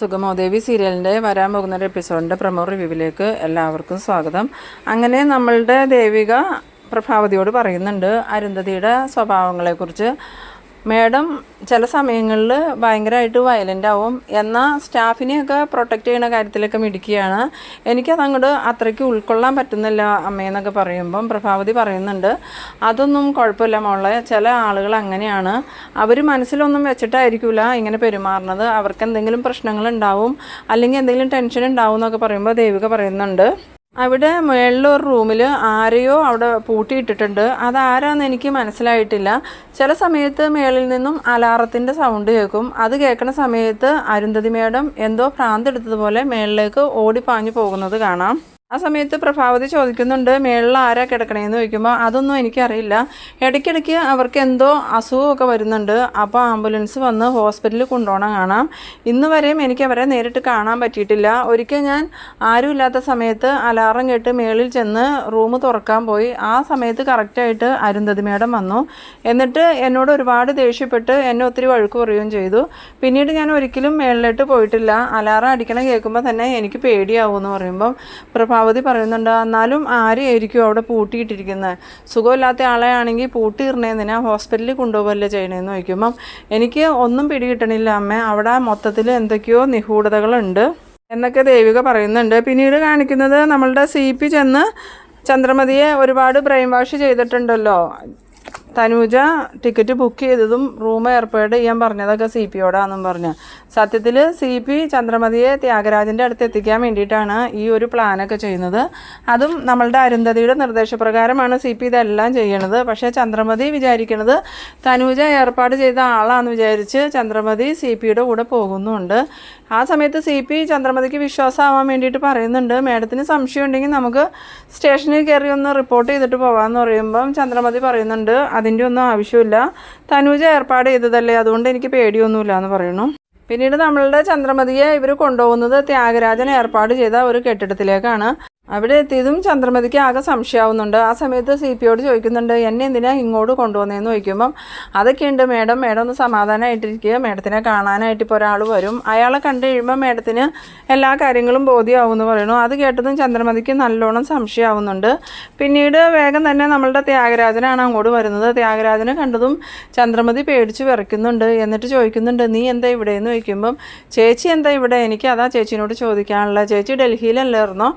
സുഗമോദേവി സീരിയലിന്റെ വരാൻ പോകുന്ന ഒരു എപ്പിസോഡിന്റെ പ്രമോ റിവ്യൂവിലേക്ക് എല്ലാവർക്കും സ്വാഗതം. അങ്ങനെ നമ്മളുടെ ദേവിക പ്രഭാവതിയോട് പറയുന്നുണ്ട് അരുന്ധതിയുടെ സ്വഭാവങ്ങളെക്കുറിച്ച്. മേഡം ചില സമയങ്ങളിൽ ഭയങ്കരമായിട്ട് വയലന്റ് ആവും. എന്നാൽ സ്റ്റാഫിനെയൊക്കെ പ്രൊട്ടക്റ്റ് ചെയ്യുന്ന കാര്യത്തിലൊക്കെ മിടിക്കുകയാണ് എനിക്കത് അങ്ങോട്ട് അത്രയ്ക്ക് ഉൾക്കൊള്ളാൻ പറ്റുന്നില്ല അമ്മയെന്നൊക്കെ പറയുമ്പം പ്രഭാവതി പറയുന്നുണ്ട്. അതൊന്നും കുഴപ്പമില്ല മോളെ. ചില ആളുകൾ അങ്ങനെയാണ്. അവർ മനസ്സിലൊന്നും വെച്ചിട്ടായിരിക്കില്ല ഇങ്ങനെ പെരുമാറുന്നത്. അവർക്ക് എന്തെങ്കിലും പ്രശ്നങ്ങൾ ഉണ്ടാവും അല്ലെങ്കിൽ എന്തെങ്കിലും ടെൻഷൻ ഉണ്ടാവും എന്നൊക്കെ പറയുമ്പോൾ ദേവിക പറയുന്നുണ്ട്. അവിടെ മുകളിലൊരു റൂമിൽ ആരെയോ അവിടെ പൂട്ടിയിട്ടിട്ടുണ്ട്. അതാരാന്ന് എനിക്ക് മനസ്സിലായിട്ടില്ല. ചില സമയത്ത് മേളിൽ നിന്നും അലാറത്തിന്റെ സൗണ്ട് കേൾക്കും. അത് കേൾക്കുന്ന സമയത്ത് അരുന്ധതി മേഡം എന്തോ ഭ്രാന്തെടുത്തതുപോലെ മേളിലേക്ക് ഓടിപ്പാഞ്ഞു പോകുന്നത് കാണാം. ആ സമയത്ത് പ്രഭാവതി ചോദിക്കുന്നുണ്ട് മേളിൽ ആരാ കിടക്കണേന്ന് ചോദിക്കുമ്പോൾ അതൊന്നും എനിക്കറിയില്ല. ഇടയ്ക്കിടയ്ക്ക് അവർക്ക് എന്തോ അസുഖമൊക്കെ വരുന്നുണ്ട്. അപ്പോൾ ആംബുലൻസ് വന്ന് ഹോസ്പിറ്റലിൽ കൊണ്ടുപോകണം കാണാം. ഇന്ന് വരെയും എനിക്ക് അവരെ നേരിട്ട് കാണാൻ പറ്റിയിട്ടില്ല. ഒരിക്കൽ ഞാൻ ആരുമില്ലാത്ത സമയത്ത് അലാറം കേട്ട് മേളിൽ ചെന്ന് റൂം തുറക്കാൻ പോയി. ആ സമയത്ത് കറക്റ്റായിട്ട് അരുന്ധതി മേഡം വന്നു. എന്നിട്ട് എന്നോട് ഒരുപാട് ദേഷ്യപ്പെട്ട് എന്നെ ഒത്തിരി വഴുക്ക് പറയുകയും ചെയ്തു. പിന്നീട് ഞാൻ ഒരിക്കലും മേളിലോട്ട് പോയിട്ടില്ല. അലാറം അടിക്കണം കേൾക്കുമ്പോൾ തന്നെ എനിക്ക് പേടിയാവും എന്ന് പറയുമ്പം പ്രഭാവതി പറയുന്നുണ്ട് എന്നാലും ആരെയായിരിക്കും അവിടെ പൂട്ടിയിട്ടിരിക്കുന്നത്? സുഖമില്ലാത്ത ആളെ ആണെങ്കിൽ പൂട്ടിയിടണേന്തിനാ ഹോസ്പിറ്റലിൽ കൊണ്ടുപോകല്ലേ ചെയ്യണമെന്ന് ചോദിക്കുമ്പം എനിക്ക് ഒന്നും പിടികിട്ടണില്ല അമ്മ അവിടെ മൊത്തത്തിൽ എന്തൊക്കെയോ നിഗൂഢതകളുണ്ട് എന്നൊക്കെ ദേവിക പറയുന്നുണ്ട്. പിന്നീട് കാണിക്കുന്നത് നമ്മളുടെ സി പി ചെന്ന് ചന്ദ്രമതിയെ ഒരുപാട് ബ്രെയിൻ വാഷ് ചെയ്തിട്ടുണ്ടല്ലോ. തനൂജ ടിക്കറ്റ് ബുക്ക് ചെയ്തതും റൂം ഏർപ്പാട് ചെയ്യാൻ പറഞ്ഞതൊക്കെ സി പിയോടാന്നും പറഞ്ഞു. സത്യത്തിൽ സി പി ചന്ദ്രമതിയെ ത്യാഗരാജന്റെ അടുത്ത് എത്തിക്കാൻ വേണ്ടിയിട്ടാണ് ഈ ഒരു പ്ലാനൊക്കെ ചെയ്യുന്നത്. അതും നമ്മളുടെ അരുന്ധതിയുടെ നിർദ്ദേശപ്രകാരമാണ് സി പി ഇതെല്ലാം ചെയ്യണത്. പക്ഷേ ചന്ദ്രമതി വിചാരിക്കുന്നത് തനൂജ ഏർപ്പാട് ചെയ്ത ആളാണെന്ന് വിചാരിച്ച് ചന്ദ്രമതി സി പിയുടെ കൂടെ പോകുന്നുമുണ്ട് ആ സമയത്ത് സി പി ചന്ദ്രമതിക്ക് വിശ്വാസമാവാൻ വേണ്ടിയിട്ട് പറയുന്നുണ്ട്. മേഡത്തിന് സംശയം ഉണ്ടെങ്കിൽ നമുക്ക് സ്റ്റേഷനിൽ കയറി ഒന്ന് റിപ്പോർട്ട് ചെയ്തിട്ട് പോകാമെന്ന് പറയുമ്പം ചന്ദ്രമതി പറയുന്നുണ്ട്. അതിന്റെ ഒന്നും ആവശ്യമില്ല. തനൂജ ഏർപ്പാട് ചെയ്തതല്ലേ? അതുകൊണ്ട് എനിക്ക് പേടിയൊന്നുമില്ല എന്ന് പറയുന്നു. പിന്നീട് നമ്മളുടെ ചന്ദ്രമതിയെ ഇവർ കൊണ്ടുപോകുന്നത് ത്യാഗരാജൻ ഏർപ്പാട് ചെയ്ത ഒരു കെട്ടിടത്തിലേക്കാണ്. അവിടെ എത്തിയതും ചന്ദ്രമതിക്ക് ആകെ സംശയമാവുന്നുണ്ട് ആ സമയത്ത് സി പിയോട് ചോദിക്കുന്നുണ്ട് എന്നെ എന്തിനാ ഇങ്ങോട്ട് കൊണ്ടുവന്നതെന്ന് ചോദിക്കുമ്പം അതൊക്കെയുണ്ട് മേഡം. മേഡം ഒന്ന് സമാധാനമായിട്ടിരിക്കുക മേഡത്തിനെ കാണാനായിട്ട് ഇപ്പോൾ ഒരാൾ വരും. അയാളെ കണ്ടു കഴിയുമ്പോൾ മേഡത്തിന് എല്ലാ കാര്യങ്ങളും ബോധ്യമാവും എന്ന് പറയുന്നു. അത് കേട്ടതും ചന്ദ്രമതിക്ക് നല്ലോണം സംശയമാവുന്നുണ്ട് പിന്നീട് വേഗം തന്നെ നമ്മളുടെ ത്യാഗരാജനാണ് അങ്ങോട്ട് വരുന്നത്. ത്യാഗരാജനെ കണ്ടതും ചന്ദ്രമതി പേടിച്ച് വിറയ്ക്കുന്നുണ്ട്. എന്നിട്ട് ചോദിക്കുന്നുണ്ട് നീ എന്താ ഇവിടെ എന്ന് ചോദിക്കുമ്പം ചേച്ചി എന്താ ഇവിടെ? എനിക്ക് അതാ ചേച്ചിനോട് ചോദിക്കാനുള്ള. ചേച്ചി ഡൽഹിയിലല്ലായിരുന്നോ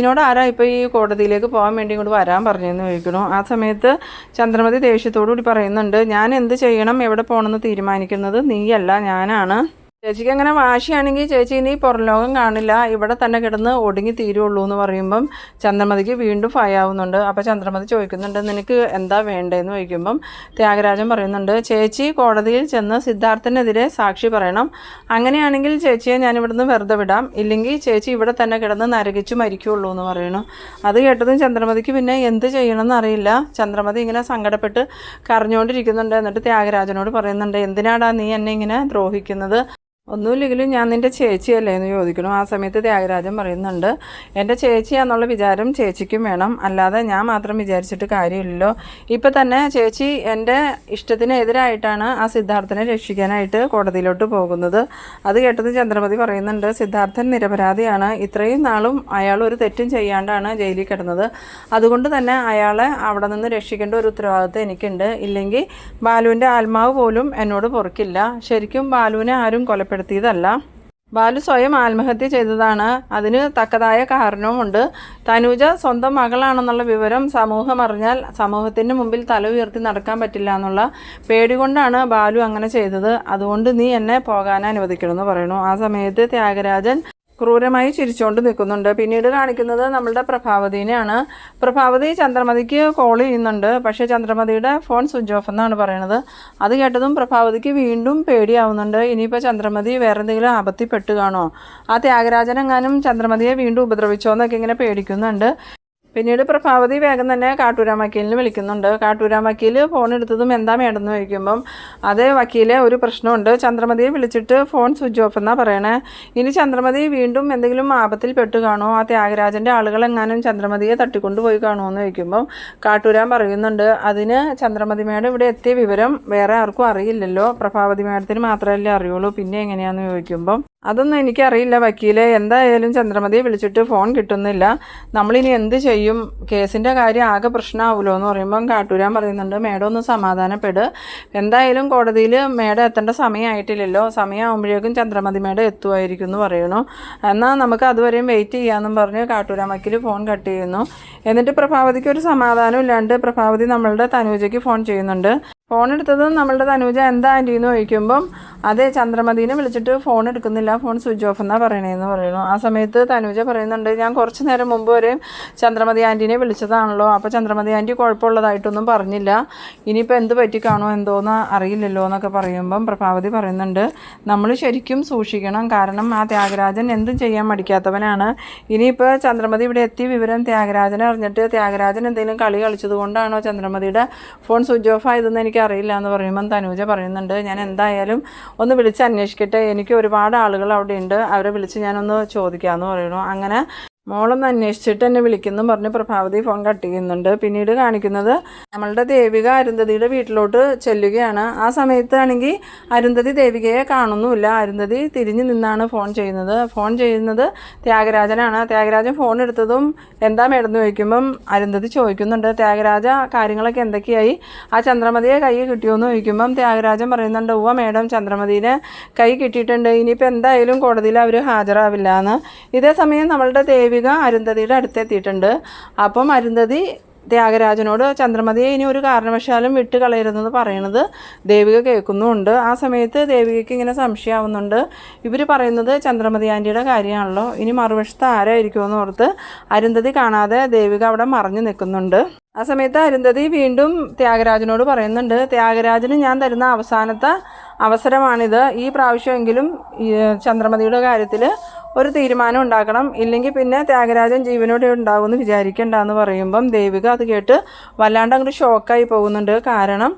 ചേച്ചിനോട് ആരാ ഇപ്പോൾ ഈ കോടതിയിലേക്ക് പോകാൻ വേണ്ടി ഇങ്ങോട്ട് വരാൻ പറഞ്ഞതെന്ന് ചോദിക്കണു ആ സമയത്ത് ചന്ദ്രമതി ദേഷ്യത്തോടു കൂടി പറയുന്നുണ്ട് ഞാൻ എന്ത് ചെയ്യണം? എവിടെ പോകണമെന്ന് തീരുമാനിക്കുന്നത്? നീയല്ല ഞാനാണ്. ചേച്ചിക്ക് അങ്ങനെ വാശിയാണെങ്കിൽ ചേച്ചി ഇനി പുറം ലോകം കാണില്ല. ഇവിടെ തന്നെ കിടന്ന് ഒടുങ്ങി തീരുള്ളൂ എന്ന് പറയുമ്പം ചന്ദ്രമതിക്ക് വീണ്ടും ഭയാവുന്നുണ്ട് അപ്പോൾ ചന്ദ്രമതി ചോദിക്കുന്നുണ്ട് നിനക്ക് എന്താ വേണ്ടതെന്ന് ചോദിക്കുമ്പം ത്യാഗരാജൻ പറയുന്നുണ്ട് ചേച്ചി കോടതിയിൽ ചെന്ന് സിദ്ധാർത്ഥനെതിരെ സാക്ഷി പറയണം. അങ്ങനെയാണെങ്കിൽ ചേച്ചിയെ ഞാൻ ഇവിടുന്ന് വെറുതെ വിടാം. ഇല്ലെങ്കിൽ ചേച്ചി ഇവിടെ തന്നെ കിടന്ന് നരകിച്ചു മരിക്കുള്ളൂ എന്ന് പറയണം. അത് കേട്ടതും ചന്ദ്രമതിക്ക് പിന്നെ എന്ത് ചെയ്യണമെന്ന് അറിയില്ല. ചന്ദ്രമതി ഇങ്ങനെ സങ്കടപ്പെട്ട് കരഞ്ഞുകൊണ്ടിരിക്കുന്നുണ്ട്. എന്നിട്ട് ത്യാഗരാജനോട് പറയുന്നുണ്ട് എന്തിനാടാ നീ എന്നെ ഇങ്ങനെ ദ്രോഹിക്കുന്നത്? ഒന്നുമില്ലെങ്കിലും ഞാൻ നിന്റെ ചേച്ചിയല്ലേ എന്ന് ചോദിക്കണം. ആ സമയത്ത് ത്യാഗരാജൻ പറയുന്നുണ്ട് എന്റെ ചേച്ചിയാന്നുള്ള വിചാരം ചേച്ചിക്കും വേണം. അല്ലാതെ ഞാൻ മാത്രം വിചാരിച്ചിട്ട് കാര്യമില്ലല്ലോ. ഇപ്പം തന്നെ ചേച്ചി എന്റെ ഇഷ്ടത്തിനെതിരായിട്ടാണ് ആ സിദ്ധാർത്ഥനെ രക്ഷിക്കാനായിട്ട് കോടതിയിലോട്ട് പോകുന്നത്. അത് കേട്ടത് ചന്ദ്രമതി പറയുന്നുണ്ട് സിദ്ധാർത്ഥൻ നിരപരാധിയാണ്. ഇത്രയും നാളും അയാൾ ഒരു തെറ്റും ചെയ്യാണ്ടാണ് ജയിലിൽ കിടന്നത്. അതുകൊണ്ട് തന്നെ അയാളെ അവിടെ നിന്ന് രക്ഷിക്കേണ്ട ഒരു ഉത്തരവാദിത്വം എനിക്കുണ്ട്. ഇല്ലെങ്കിൽ ബാലുവിന്റെ ആത്മാവ് പോലും എന്നോട് പൊറുക്കില്ല. ശരിക്കും ബാലുവിനെ ആരും കൊലപ്പെടുത്തിയതല്ല ബാലു സ്വയം ആത്മഹത്യ ചെയ്തതാണ്. അതിന് തക്കതായ കാരണവുമുണ്ട്. തനൂജ സ്വന്തം മകളാണെന്നുള്ള വിവരം സമൂഹം അറിഞ്ഞാൽ സമൂഹത്തിന്റെ മുമ്പിൽ തല ഉയർത്തി നടക്കാൻ പറ്റില്ല എന്നുള്ള പേടി കൊണ്ടാണ് ബാലു അങ്ങനെ ചെയ്തത്. അതുകൊണ്ട് നീ എന്നെ പോകാൻ അനുവദിക്കണമെന്ന് ആ സമയത്ത് ത്യാഗരാജൻ ക്രൂരമായി ചിരിച്ചുകൊണ്ട് നിൽക്കുന്നുണ്ട്. പിന്നീട് കാണിക്കുന്നത് നമ്മളുടെ പ്രഭാവതിനെയാണ്. പ്രഭാവതി ചന്ദ്രമതിക്ക് കോൾ ചെയ്യുന്നുണ്ട്. പക്ഷേ ചന്ദ്രമതിയുടെ ഫോൺ സ്വിച്ച് ഓഫ് എന്നാണ് പറയുന്നത് അത് കേട്ടതും പ്രഭാവതിക്ക് വീണ്ടും പേടിയാവുന്നുണ്ട്. ഇനിയിപ്പോൾ ചന്ദ്രമതി വേറെ എന്തെങ്കിലും ആപത്തിപ്പെട്ട് കാണോ ആ ത്യാഗരാജനെങ്ങാനും ചന്ദ്രമതിയെ വീണ്ടും ഉപദ്രവിച്ചോ എന്നൊക്കെ ഇങ്ങനെ പേടിക്കുന്നുണ്ട്. പിന്നീട് പ്രഭാവതി വേഗം തന്നെ കാട്ടൂരാ വക്കീലിനെ വിളിക്കുന്നുണ്ട്. കാട്ടൂരാ വക്കീൽ ഫോൺ എടുത്തതും എന്താ മേടെന്ന് ചോദിക്കുമ്പം അതേ വക്കീലെ ഒരു പ്രശ്നമുണ്ട്. ചന്ദ്രമതിയെ വിളിച്ചിട്ട് ഫോൺ സ്വിച്ച് ഓഫ് എന്നാ പറയണേ. ഇനി ചന്ദ്രമതി വീണ്ടും എന്തെങ്കിലും ആപത്തിൽ പെട്ട് കാണുമോ? ആ ത്യാഗരാജന്റെ ആളുകൾ എങ്ങാനും ചന്ദ്രമതിയെ തട്ടിക്കൊണ്ടുപോയി കാണുമോ എന്ന് ചോദിക്കുമ്പം കാട്ടൂരാൻ പറയുന്നുണ്ട് അതിന് ചന്ദ്രമതി മേഡം ഇവിടെ എത്തിയ വിവരം വേറെ ആർക്കും അറിയില്ലല്ലോ. പ്രഭാവതി മേഡത്തിന് മാത്രമല്ലേ അറിയുള്ളൂ. പിന്നെ എങ്ങനെയാണെന്ന് ചോദിക്കുമ്പം അതൊന്നും എനിക്കറിയില്ല വക്കീലെ. എന്തായാലും ചന്ദ്രമതിയെ വിളിച്ചിട്ട് ഫോൺ കിട്ടുന്നില്ല. നമ്മളിനി എന്ത് ചെയ്യും? കേസിന്റെ കാര്യം ആകെ പ്രശ്നമാവുമല്ലോ എന്ന് പറയുമ്പം കാട്ടൂരാൻ പറയുന്നുണ്ട്. മേഡം ഒന്ന് സമാധാനപ്പെട്. എന്തായാലും കോടതിയിൽ മേഡം എത്തേണ്ട സമയമായിട്ടില്ലല്ലോ. സമയമാകുമ്പോഴേക്കും ചന്ദ്രമതി മേഡം എത്തുമായിരിക്കും എന്ന് പറയുന്നു. എന്നാൽ നമുക്ക് അതുവരെയും വെയിറ്റ് ചെയ്യാമെന്നും പറഞ്ഞ് കാട്ടൂരാൻ വക്കീൽ ഫോൺ കട്ട് ചെയ്യുന്നു. എന്നിട്ട് പ്രഭാവതിക്ക് ഒരു സമാധാനം ഇല്ലാണ്ട് പ്രഭാവതി നമ്മളുടെ തനൂജയ്ക്ക് ഫോൺ ചെയ്യുന്നുണ്ട്. ഫോൺ എടുത്തത് നമ്മളുടെ തനൂജ എന്താ ആന്റി എന്ന് ചോദിക്കുമ്പം അതെ ചന്ദ്രമതിനെ വിളിച്ചിട്ട് ഫോൺ എടുക്കുന്നില്ല ഫോൺ സ്വിച്ച് ഓഫ് എന്നാണ് പറയണതെന്ന് പറയുന്നു. ആ സമയത്ത് തനൂജ പറയുന്നുണ്ട് ഞാൻ കുറച്ച് നേരം മുമ്പ് വരെ ചന്ദ്രമതി ആന്റീനെ വിളിച്ചതാണല്ലോ അപ്പോൾ ചന്ദ്രമതി ആന്റി കുഴപ്പമുള്ളതായിട്ടൊന്നും പറഞ്ഞില്ല. ഇനിയിപ്പോൾ എന്ത് പറ്റി കാണുമോ എന്തോന്ന് അറിയില്ലല്ലോ എന്നൊക്കെ പറയുമ്പം പ്രഭാവതി പറയുന്നുണ്ട് നമ്മൾ ശരിക്കും സൂക്ഷിക്കണം. കാരണം ആ ത്യാഗരാജൻ എന്തും ചെയ്യാൻ മടിക്കാത്തവനാണ്. ഇനിയിപ്പോൾ ചന്ദ്രമതി ഇവിടെ എത്തി വിവരം ത്യാഗരാജനെ അറിഞ്ഞിട്ട് ത്യാഗരാജൻ എന്തെങ്കിലും കളി കളിച്ചത് കൊണ്ടാണോ ചന്ദ്രമതിയുടെ ഫോൺ സ്വിച്ച് ഓഫ് ആയതെന്ന് എനിക്ക് അറിയില്ല എന്ന് പറയുമ്പം തനൂജ പറയുന്നുണ്ട് ഞാൻ എന്തായാലും ഒന്ന് വിളിച്ച് അന്വേഷിക്കട്ടെ. എനിക്ക് ഒരുപാട് ആളുകൾ അവിടെ ഉണ്ട് അവരെ വിളിച്ച് ഞാനൊന്ന് ചോദിക്കാമെന്ന് പറയുന്നു. അങ്ങനെ മോളൊന്ന് അന്വേഷിച്ചിട്ട് എന്നെ വിളിക്കുന്നു പറഞ്ഞ് പ്രഭാവതി ഫോൺ കട്ട് ചെയ്യുന്നുണ്ട്. പിന്നീട് കാണിക്കുന്നത് നമ്മളുടെ ദേവിക അരുന്ധതിയുടെ വീട്ടിലോട്ട് ചെല്ലുകയാണ്. ആ സമയത്താണെങ്കിൽ അരുന്ധതി ദേവികയെ കാണുന്നുമില്ല. അരുന്ധതി തിരിഞ്ഞു നിന്നാണ് ഫോൺ ചെയ്യുന്നത്. ഫോൺ ചെയ്യുന്നത് ത്യാഗരാജനാണ്. ത്യാഗരാജൻ ഫോൺ എടുത്തതും എന്താ മേടന്ന് ചോദിക്കുമ്പം അരുന്ധതി ചോദിക്കുന്നുണ്ട്. ത്യാഗരാജ കാര്യങ്ങളൊക്കെ എന്തൊക്കെയായി? ആ ചന്ദ്രമതിയെ കൈ കിട്ടിയോന്ന് ചോദിക്കുമ്പം ത്യാഗരാജൻ പറയുന്നുണ്ട് ഉവ മേഡം ചന്ദ്രമതിനെ കൈ കിട്ടിയിട്ടുണ്ട്. ഇനിയിപ്പോൾ എന്തായാലും കോടതിയിൽ അവർ ഹാജരാവില്ല എന്ന് ഇതേ സമയം നമ്മളുടെ ദേവിക അരുന്ധതിയുടെ അടുത്തെത്തിയിട്ടുണ്ട്. അപ്പം അരുന്ധതി ത്യാഗരാജനോട് ചന്ദ്രമതിയെ ഇനി ഒരു കാരണവശാലും വിട്ട് കളയരുതെന്ന് പറയുന്നത് ദേവിക കേൾക്കുന്നുമുണ്ട്. ആ സമയത്ത് ദേവികയ്ക്ക് ഇങ്ങനെ സംശയമാവുന്നുണ്ട് ഇവർ പറയുന്നത് ചന്ദ്രമതി ആന്റിയുടെ കാര്യമാണല്ലോ. ഇനി മറുവശത്ത് ആരായിരിക്കുമെന്ന് ഓർത്ത് അരുന്ധതി കാണാതെ ദേവിക അവിടെ മറഞ്ഞു നിൽക്കുന്നുണ്ട്. ആ സമയത്ത് അരുന്ധതി വീണ്ടും ത്യാഗരാജനോട് പറയുന്നുണ്ട് ത്യാഗരാജന് ഞാൻ തരുന്ന അവസാനത്തെ അവസരമാണിത്. ഈ പ്രാവശ്യമെങ്കിലും ചന്ദ്രമതിയുടെ കാര്യത്തിൽ ഒരു തീരുമാനം ഉണ്ടാക്കണം. ഇല്ലെങ്കിൽ പിന്നെ ത്യാഗരാജൻ ജീവനോടെ ഉണ്ടാവുമെന്ന് വിചാരിക്കേണ്ട എന്ന് പറയുമ്പം ദേവിക അത് കേട്ട് വല്ലാണ്ട് അങ്ങോട്ട് ഷോക്കായി പോകുന്നുണ്ട്. കാരണം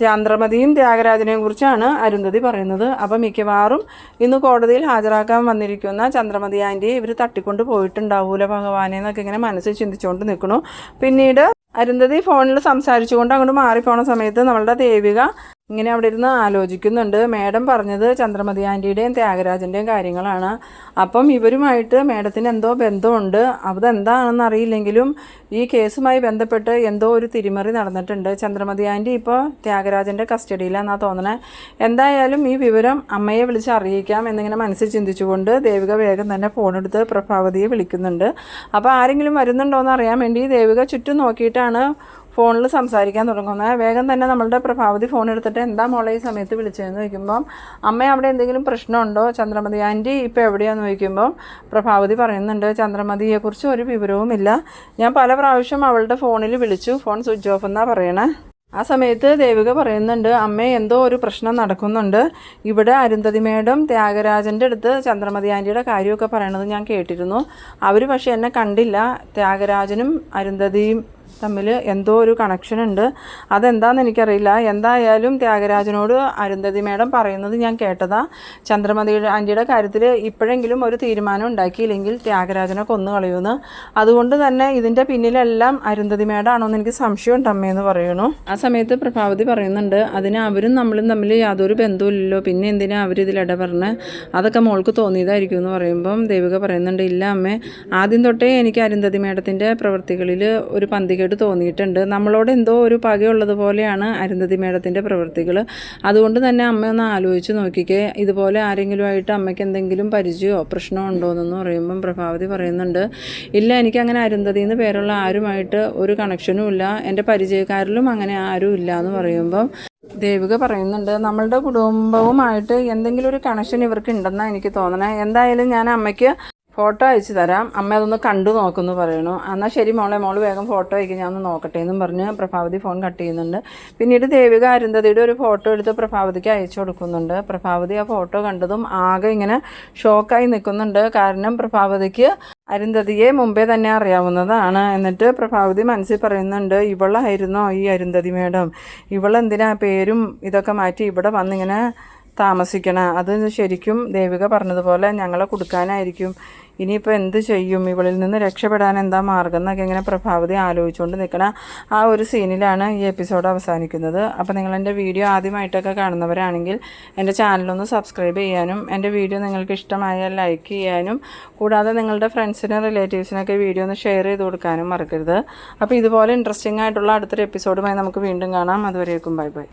ചന്ദ്രമതിയും ത്യാഗരാജനെയും കുറിച്ചാണ് അരുന്ധതി പറയുന്നത്. അപ്പം മിക്കവാറും ഇന്ന് കോടതിയിൽ ഹാജരാക്കാൻ വന്നിരിക്കുന്ന ചന്ദ്രമതി ആന്റിയെ ഇവർ തട്ടിക്കൊണ്ട് പോയിട്ടുണ്ടാവൂല ഭഗവാനെ എന്നൊക്കെ ഇങ്ങനെ മനസ്സിൽ ചിന്തിച്ചുകൊണ്ട് നിൽക്കണു പിന്നീട് അരുന്ധതി ഫോണിൽ സംസാരിച്ചുകൊണ്ട് അങ്ങോട്ട് മാറിപ്പോണ സമയത്ത് നമ്മളുടെ ദേവിക ഇങ്ങനെ അവിടെ ഇരുന്ന് ആലോചിക്കുന്നുണ്ട്. മേഡം പറഞ്ഞത് ചന്ദ്രമതി ആന്റിയുടെയും ത്യാഗരാജന്റെയും കാര്യങ്ങളാണ്. അപ്പം ഇവരുമായിട്ട് മേഡത്തിന് എന്തോ ബന്ധമുണ്ട്. അതെന്താണെന്ന് അറിയില്ലെങ്കിലും ഈ കേസുമായി ബന്ധപ്പെട്ട് എന്തോ ഒരു തിരിമറി നടന്നിട്ടുണ്ട്. ചന്ദ്രമതി ആന്റി ഇപ്പോൾ ത്യാഗരാജന്റെ കസ്റ്റഡിയിലാണെന്നാണ് തോന്നണേ. എന്തായാലും ഈ വിവരം അമ്മയെ വിളിച്ച് അറിയിക്കാം എന്നിങ്ങനെ മനസ്സിൽ ചിന്തിച്ചുകൊണ്ട് ദേവിക വേഗം തന്നെ ഫോണെടുത്ത് പ്രഭാവതിയെ വിളിക്കുന്നുണ്ട്. അപ്പോൾ ആരെങ്കിലും വരുന്നുണ്ടോ എന്ന് അറിയാൻ വേണ്ടി ദേവിക ചുറ്റും നോക്കിയിട്ടാണ് ഫോണിൽ സംസാരിക്കാൻ തുടങ്ങുന്നത്. വേഗം തന്നെ നമ്മളുടെ പ്രഭാവതി ഫോൺ എടുത്തിട്ട് എന്താ മോളെ ഈ സമയത്ത് വിളിച്ചതെന്ന് ചോദിക്കുമ്പം അമ്മ അവിടെ എന്തെങ്കിലും പ്രശ്നമുണ്ടോ? ചന്ദ്രമതി ആന്റി ഇപ്പോൾ എവിടെയാന്ന് ചോദിക്കുമ്പം പ്രഭാവതി പറയുന്നുണ്ട് ചന്ദ്രമതിയെക്കുറിച്ച് ഒരു വിവരവുമില്ല ഞാൻ പല പ്രാവശ്യം അവളുടെ ഫോണിൽ വിളിച്ചു. ഫോൺ സ്വിച്ച് ഓഫ് എന്നാണ് പറയണേ. ആ സമയത്ത് ദേവിക പറയുന്നുണ്ട് അമ്മേ എന്തോ ഒരു പ്രശ്നം നടക്കുന്നുണ്ട്. ഇവിടെ അരുന്ധതി മേഡം ത്യാഗരാജന്റെ അടുത്ത് ചന്ദ്രമതി ആന്റിയുടെ കാര്യമൊക്കെ പറയണത് ഞാൻ കേട്ടിരുന്നു. അവർ പക്ഷേ എന്നെ കണ്ടില്ല. ത്യാഗരാജനും അരുന്ധതിയും തമ്മിൽ എന്തോ ഒരു കണക്ഷൻ ഉണ്ട്. അതെന്താണെന്ന് എനിക്കറിയില്ല. എന്തായാലും ത്യാഗരാജനോട് അരുന്ധതി മേഡം പറയുന്നത് ഞാൻ കേട്ടതാ. ചന്ദ്രമതിയുടെ ആന്റിയുടെ കാര്യത്തിൽ ഇപ്പോഴെങ്കിലും ഒരു തീരുമാനം ഉണ്ടാക്കിയില്ലെങ്കിൽ ത്യാഗരാജനെ കൊന്നു കളയുമെന്ന്. അതുകൊണ്ട് തന്നെ ഇതിന്റെ പിന്നിലെല്ലാം അരുന്ധതി മേഡാണോന്ന് എനിക്ക് സംശയമുണ്ട് അമ്മയെന്ന് പറയുന്നു. ആ സമയത്ത് പ്രഭാവതി പറയുന്നുണ്ട് അതിന് അവരും നമ്മളും തമ്മിൽ യാതൊരു ബന്ധവുമില്ലല്ലോ. പിന്നെ എന്തിനാ അവർ അവരിതിൽ ഇടപെടണേ? അതൊക്കെ മോൾക്ക് തോന്നിയതായിരിക്കും എന്ന് പറയുമ്പം ദേവിക പറയുന്നുണ്ട് ഇല്ല അമ്മേ ആദ്യം തൊട്ടേ എനിക്ക് അരുന്ധതി മേഡത്തിന്റെ പ്രവൃത്തികളിൽ ഒരു പന്തികേട് തോന്നിയിട്ടുണ്ട്. നമ്മളോട് എന്തോ ഒരു പകയുള്ളത് പോലെയാണ് അരുന്ധതി മേഡത്തിന്റെ പ്രവൃത്തികൾ അതുകൊണ്ട് തന്നെ അമ്മ ഒന്ന് ആലോചിച്ച് നോക്കിക്കേ ഇതുപോലെ ആരെങ്കിലുമായിട്ട് അമ്മയ്ക്ക് എന്തെങ്കിലും പരിചയമോ പ്രശ്നമോ ഉണ്ടോ എന്ന് പറയുമ്പം പ്രഭാവതി പറയുന്നുണ്ട്. ഇല്ല എനിക്ക് അങ്ങനെ അരുന്ധതി എന്ന് പേരുള്ള ആരുമായിട്ട് ഒരു കണക്ഷനും ഇല്ല. എന്റെ പരിചയക്കാരിലും അങ്ങനെ ആരും ഇല്ല എന്ന് പറയുമ്പം ദേവിക പറയുന്നുണ്ട് നമ്മളുടെ കുടുംബവുമായിട്ട് എന്തെങ്കിലും ഒരു കണക്ഷൻ ഇവർക്ക് ഉണ്ടെന്നാണ് എനിക്ക് തോന്നണേ. എന്തായാലും ഞാൻ അമ്മയ്ക്ക് ഫോട്ടോ അയച്ചു തരാം. അമ്മ അതൊന്ന് കണ്ടു നോക്കുന്നു പറയണു എന്നാൽ ശരി മോളെ മോൾ വേഗം ഫോട്ടോ അയക്കും ഞാൻ ഒന്ന് നോക്കട്ടെ എന്നും പറഞ്ഞ് പ്രഭാവതി ഫോൺ കട്ട് ചെയ്യുന്നുണ്ട്. പിന്നീട് ദേവിക അരുന്ധതിയുടെ ഒരു ഫോട്ടോ എടുത്ത് പ്രഭാവതിക്ക് അയച്ചു കൊടുക്കുന്നുണ്ട്. പ്രഭാവതി ആ ഫോട്ടോ കണ്ടതും ആകെ ഇങ്ങനെ ഷോക്കായി നിൽക്കുന്നുണ്ട്. കാരണം പ്രഭാവതിക്ക് അരുന്ധതിയെ മുമ്പേ തന്നെ അറിയാവുന്നതാണ്. എന്നിട്ട് പ്രഭാവതി മനസ്സിൽ പറയുന്നുണ്ട് ഇവളായിരുന്നോ ഈ അരുന്ധതി മേഡം ഇവളെന്തിനാ പേരും ഇതൊക്കെ മാറ്റി ഇവിടെ വന്നിങ്ങനെ താമസിക്കണം. അത് ശരിക്കും ദേവിക പറഞ്ഞതുപോലെ ഞങ്ങളെ കൊടുക്കാനായിരിക്കും. ഇനിയിപ്പോൾ എന്ത് ചെയ്യും? ഇവളിൽ നിന്ന് രക്ഷപ്പെടാൻ എന്താ മാർഗം എന്നൊക്കെ ഇങ്ങനെ പ്രഭാവതി ആലോചിച്ചുകൊണ്ട് നിൽക്കണ ആ ഒരു സീനിലാണ് ഈ എപ്പിസോഡ് അവസാനിക്കുന്നത്. അപ്പോൾ നിങ്ങൾ എന്റെ വീഡിയോ ആദ്യമായിട്ടൊക്കെ കാണുന്നവരാണെങ്കിൽ എന്റെ ചാനലൊന്ന് സബ്സ്ക്രൈബ് ചെയ്യാനും എന്റെ വീഡിയോ നിങ്ങൾക്ക് ഇഷ്ടമായാൽ ലൈക്ക് ചെയ്യാനും കൂടാതെ നിങ്ങളുടെ ഫ്രണ്ട്സിനും റിലേറ്റീവ്സിനൊക്കെ വീഡിയോ ഒന്ന് ഷെയർ ചെയ്ത് കൊടുക്കാനും മറക്കരുത്. അപ്പോൾ ഇതുപോലെ ഇൻട്രസ്റ്റിംഗ് ആയിട്ടുള്ള അടുത്തൊരു എപ്പിസോഡുമായി നമുക്ക് വീണ്ടും കാണാം. അതുവരേക്കും ബൈ ബൈ.